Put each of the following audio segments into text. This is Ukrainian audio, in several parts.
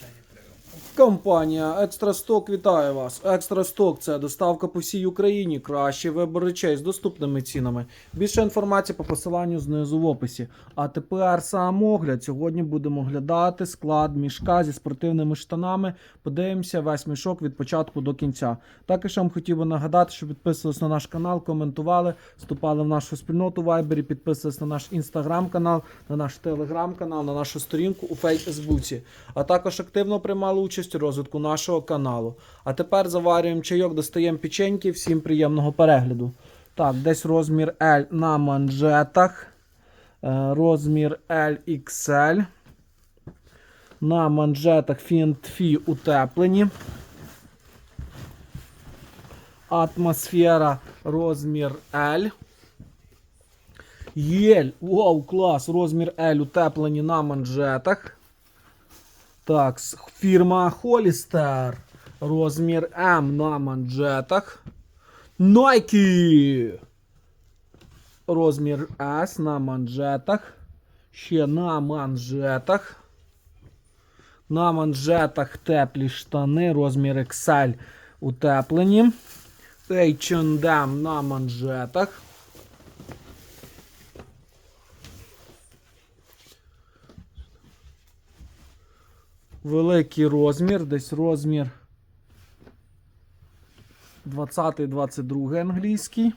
Shiny Blue. Компанія Екстра Сток вітає вас. Екстра Сток це доставка по всій Україні. Кращий вибор речей з доступними цінами. Більше інформації по посиланню знизу в описі. А тепер сам огляд. Сьогодні будемо оглядати склад мішка зі спортивними штанами. Подивимося весь мішок від початку до кінця. Також вам хотів би нагадати, що підписувались на наш канал, коментували, вступали в нашу спільноту Вайбері, підписувались на наш інстаграм-канал, на наш телеграм-канал, на нашу сторінку у Фейсбуці. А також активно приймали участь у розвитку нашого каналу. А тепер заварюємо чайок, достаємо печеньки. Всім приємного перегляду. Так, десь розмір L на манжетах. Е, Розмір LXL. На манжетах фінтфі утеплені. Атмосфера розмір L. Єль, вау, клас, розмір L утеплені на манжетах. Так, с- фірма Hollister. Розмір М на манжетах. Nike. Розмір S на манжетах. Ще на манжетах. На манжетах теплі штани. Розмір XL утеплені. H&M на манжетах. Великий розмір, десь розмір 20-22 англійський.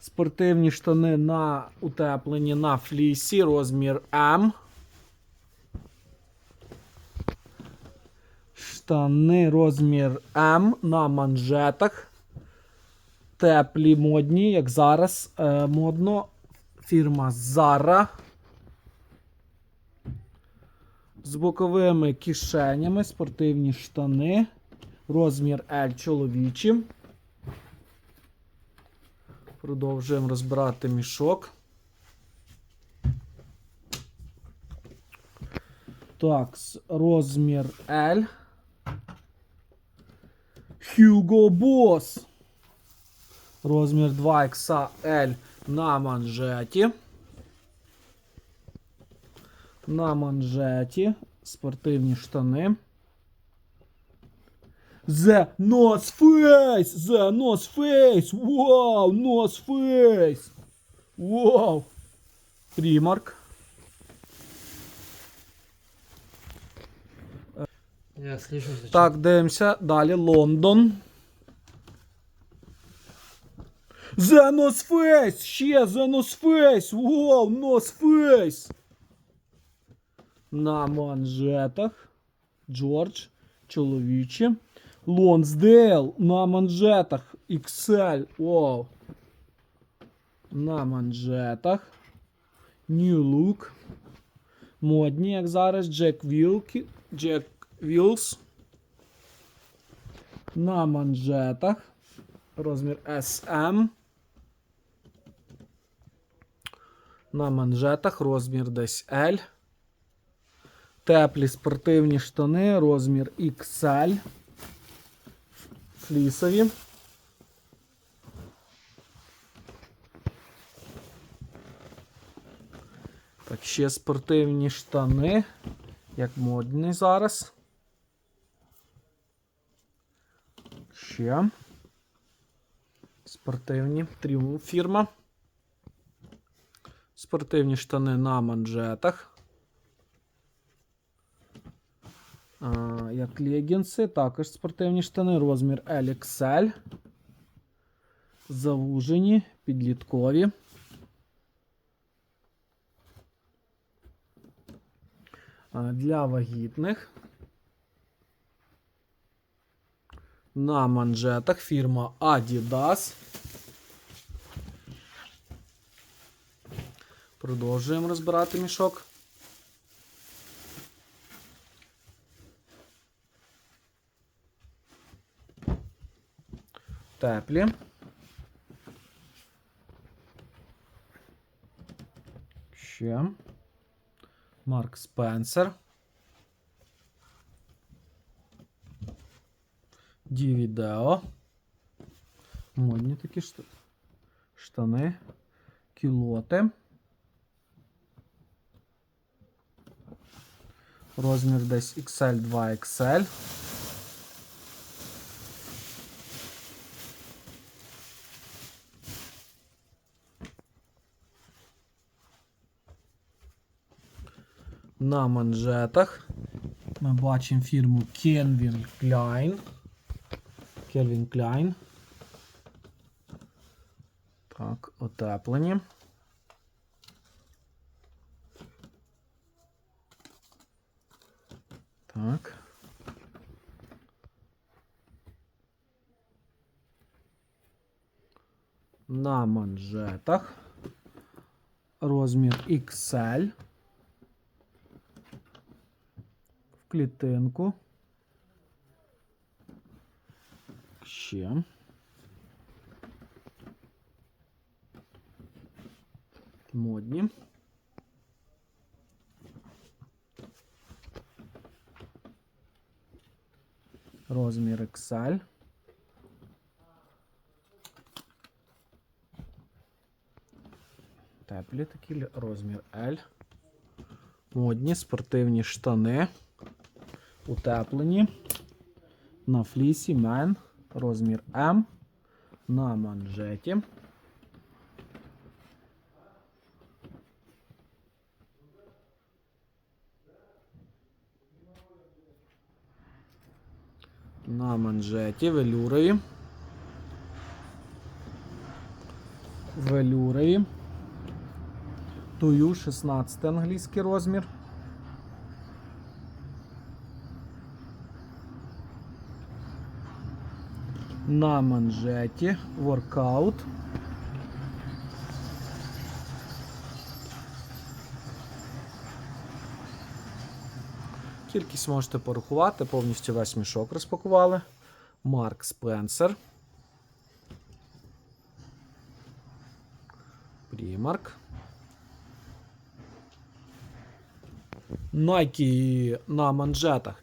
Спортивні штани на утеплені на флісі, розмір М. Штани розмір М на манжетах. Теплі модні, як зараз е, модно. Фірма Zara. З боковими кишенями, спортивні штани. Розмір L чоловічі. Продовжуємо розбирати мішок. Так, розмір L. Hugo Boss. Розмір 2XL на манжеті. На манжеті. Спортивні штани. The North Face! The North Face! Вау! North Face! Вау! Примарк. Я сліжу за Так, дивимося. Далі Лондон. The North Face! Ще The North Face! Вау! North Face! На манжетах. Джордж. Чоловічі. Лонсдейл на манжетах. XL. Вау. На манжетах. New Look. Модні, як зараз. Джек Вілкі. Джек Вілс. На манжетах. Розмір SM. На манжетах розмір десь L. Теплі спортивні штани, розмір XL. Флісові. Так, ще спортивні штани, як модні зараз. Ще. Спортивні. Тріумф фірма. Спортивні штани на манжетах. А, як легінси, також спортивні штани, розмір LXL. Завужені, підліткові. Для вагітних. На манжетах фірма Adidas. Продовжуємо розбирати мішок. теплі. Ще. Марк Спенсер. Дівідео. Модні такі штани, кілоти. Розмір десь XL2XL. На манжетах ми бачимо фірму Calvin Klein. Calvin Klein. Так, отеплені. Так. На манжетах. Розмір XL. В клітинку. Ще. Модні. Розмір XL. Теплі такі розмір L. Модні спортивні штани. Утеплені. На флісі мен. Розмір М. На манжеті. На манжеті велюрові. Велюрові. Тую 16 англійський розмір. На манжеті воркаут. Кількість можете порахувати, повністю весь мішок розпакували. Марк Спенсер. Примарк. Nike на манжетах.